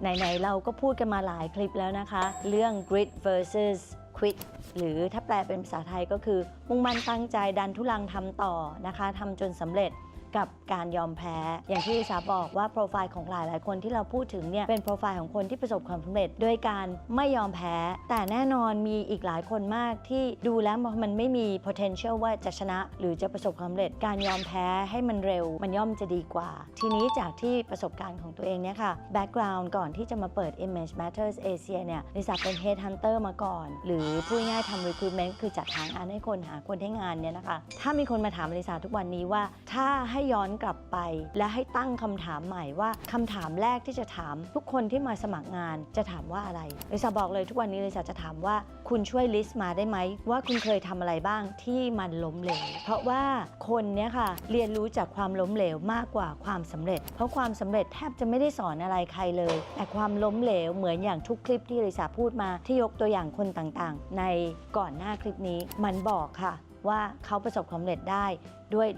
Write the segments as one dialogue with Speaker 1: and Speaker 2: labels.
Speaker 1: ไหนๆเราก็พูดกันมาหลายคลิปแล้วนะคะ เรื่อง grit versus quit หรือถ้าแปลเป็นภาษาไทยก็คือ มุ่งมั่นตั้งใจดันทุลังทำต่อนะคะทำจนสำเร็จ กับการยอมแพ้ อย่างที่ลิสาบอกว่าโปรไฟล์ของหลายหลายคนที่เราพูดถึงเนี่ยเป็นโปรไฟล์ของคนที่ประสบความสำเร็จด้วยการไม่ยอมแพ้ แต่แน่นอนมีอีกหลายคนมากที่ดูแล้วมันไม่มี potential ว่าจะชนะ หรือจะประสบความสำเร็จ การยอมแพ้ให้มันเร็ว มันย่อมจะดีกว่า ทีนี้จากที่ประสบการณ์ของตัวเองเนี่ยค่ะ background ก่อนที่จะมาเปิด Image Matters Asia เนี่ยลิสาเป็น headhunter มาก่อน หรือพูดง่ายๆทำ recruitment คือจัดหางานให้คนหาคนให้งานเนี่ยนะคะ ถ้ามีคนมาถามลิสาทุกวันนี้ว่า ถ้าให้ให้ย้อนกลับไป และให้ตั้งคำถามใหม่ว่าคำถามแรกที่จะถาม ทุกคนที่มาสมัครงานจะถามว่าอะไรลิสาบอกเลยทุกวันนี้ลิสาจะถามว่าคุณช่วยลิสต์มาได้ไหม ว่าคุณเคยทำอะไรบ้างที่มันล้มเหลวเพราะว่าคนเนี้ยค่ะเรียนรู้จากความล้มเหลวมากกว่าความสำเร็จ เพราะความสำเร็จแทบจะไม่ได้สอนอะไรใครเลย แต่ความล้มเหลวเหมือนอย่างทุกคลิปที่ลิสาพูดมาที่ยกตัวอย่างคนต่างๆ ในก่อนหน้าคลิปนี้มันบอกค่ะว่าเขาประสบความสำเร็จได้ด้วย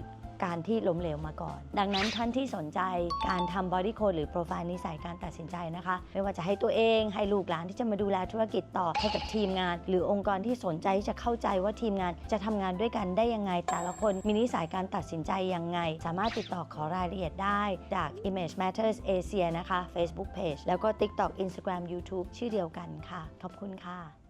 Speaker 1: การที่ล้มเหลวมาก่อน ดังนั้นท่านที่สนใจการทำ body code หรือ profile นิสัยการตัดสินใจนะคะ ไม่ว่าจะให้ตัวเองให้ลูกหลานที่จะมาดูแลธุรกิจต่อให้กับทีมงาน หรือองค์กรที่สนใจที่จะเข้าใจว่าทีมงานจะทำงานด้วยกันได้ยังไง แต่ละคนมีนิสัยการตัดสินใจยังไง สามารถติดต่อขอรายละเอียดได้จาก Image Matters Asia นะคะ Facebook Page แล้วก็ TikTok Instagram YouTube ชื่อเดียวกันค่ะ ขอบคุณค่ะ